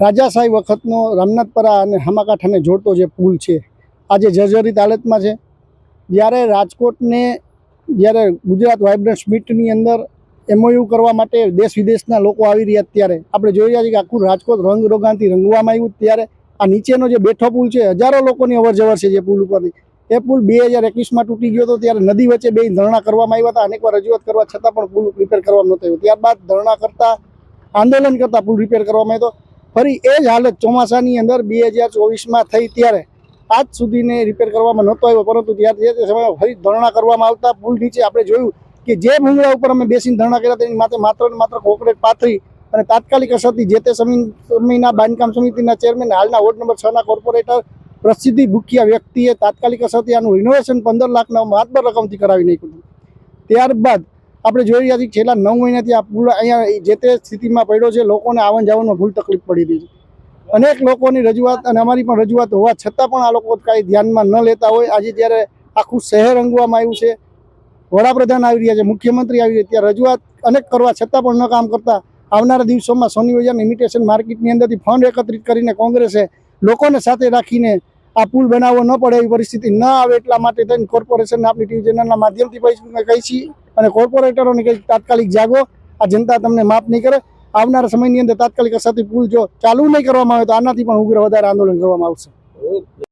રાજાશાહી વખતનો રામનાથપરા અને હામાકાંઠાને જોડતો જે પુલ છે આજે જર્જરિત હાલતમાં છે, જ્યારે રાજકોટને, જ્યારે ગુજરાત વાઇબ્રન્ટ મીટની અંદર એમઓયુ કરવા માટે દેશ વિદેશના લોકો આવી રહ્યા ત્યારે, આપણે જોઈ રહ્યા છીએ કે આખું રાજકોટ રંગ રોગાનથી રંગવામાં આવ્યું ત્યારે, આ નીચેનો જે બેઠો પુલ છે, હજારો લોકોની અવરજવર છે જે પુલ ઉપરથી. એ પુલ બે હજાર એકવીસમાં તૂટી ગયો હતો, ત્યારે નદી વચ્ચે બે ધરણા કરવામાં આવ્યા હતા. અનેકવાર રજૂઆત કરવા છતાં પણ પુલ રિપેર કરવામાં નહોતું આવ્યો. ત્યારબાદ ધરણા કરતા આંદોલન કરતા પુલ રિપેર કરવામાં આવ્યો ફરી એ જ હાલત ચોમાસાની અંદર બે હજાર ચોવીસમાં થઈ ત્યારે આજ સુધીને રિપેર કરવામાં નહોતો આવ્યો, પરંતુ ત્યારે તે સમયે ફરી ધરણા કરવામાં આવતા પુલ નીચે આપણે જોયું કે જે ભૂંગળા ઉપર અમે બેસીને ધરણા કર્યા તેની માથે માત્ર ને માત્ર કોકરેટ પાથરી અને તાત્કાલિક અસરથી જે તે સમય સમયના બાંધકામ સમિતિના ચેરમેન, હાલના વોર્ડ નંબર છના કોર્પોરેટર પ્રસિદ્ધિ ભૂખ્યા વ્યક્તિએ તાત્કાલિક અસરથી આનું રિનોવેશન પંદર લાખના માતબર રકમથી કરાવી નાખ્યું ત્યારબાદ આપણે જોઈ રહ્યા છીએ છેલ્લા નવ મહિનાથી આ પુલ અહીંયા જે તે સ્થિતિમાં પડ્યો છે, લોકોને આવન જાવનમાં ભૂલ તકલીફ પડી રહી છે. અનેક લોકોની રજૂઆત અને અમારી પણ રજૂઆત હોવા છતાં પણ આ લોકો કાંઈ ધ્યાનમાં ન લેતા હોય. આજે જ્યારે આખું શહેર રંગવામાં આવ્યું છે, વડાપ્રધાન આવી રહ્યા છે, મુખ્યમંત્રી આવી રહ્યા ત્યારે રજૂઆત અનેક કરવા છતાં પણ ન કામ કરતા આવનારા દિવસોમાં સોની બજાર ઇમિટેશન માર્કેટની અંદરથી ફંડ એકત્રિત કરીને કોંગ્રેસે લોકોને સાથે રાખીને આ પુલ બનાવવો ન પડે એવી પરિસ્થિતિ ન આવે એટલા માટે થઈને કોર્પોરેશનને આપણી ટીવી ચેનલના માધ્યમથી કહી છીએ. અને કોર્પોરેટરોને કંઈક તાત્કાલિક જાગો. આ જનતા તમને માફ નહીં કરે. આવનારા સમયની અંદર તાત્કાલિક અસરથી પુલ જો ચાલુ નહીં કરવામાં આવે તો આનાથી પણ ઉગ્ર વધારે આંદોલન કરવામાં આવશે.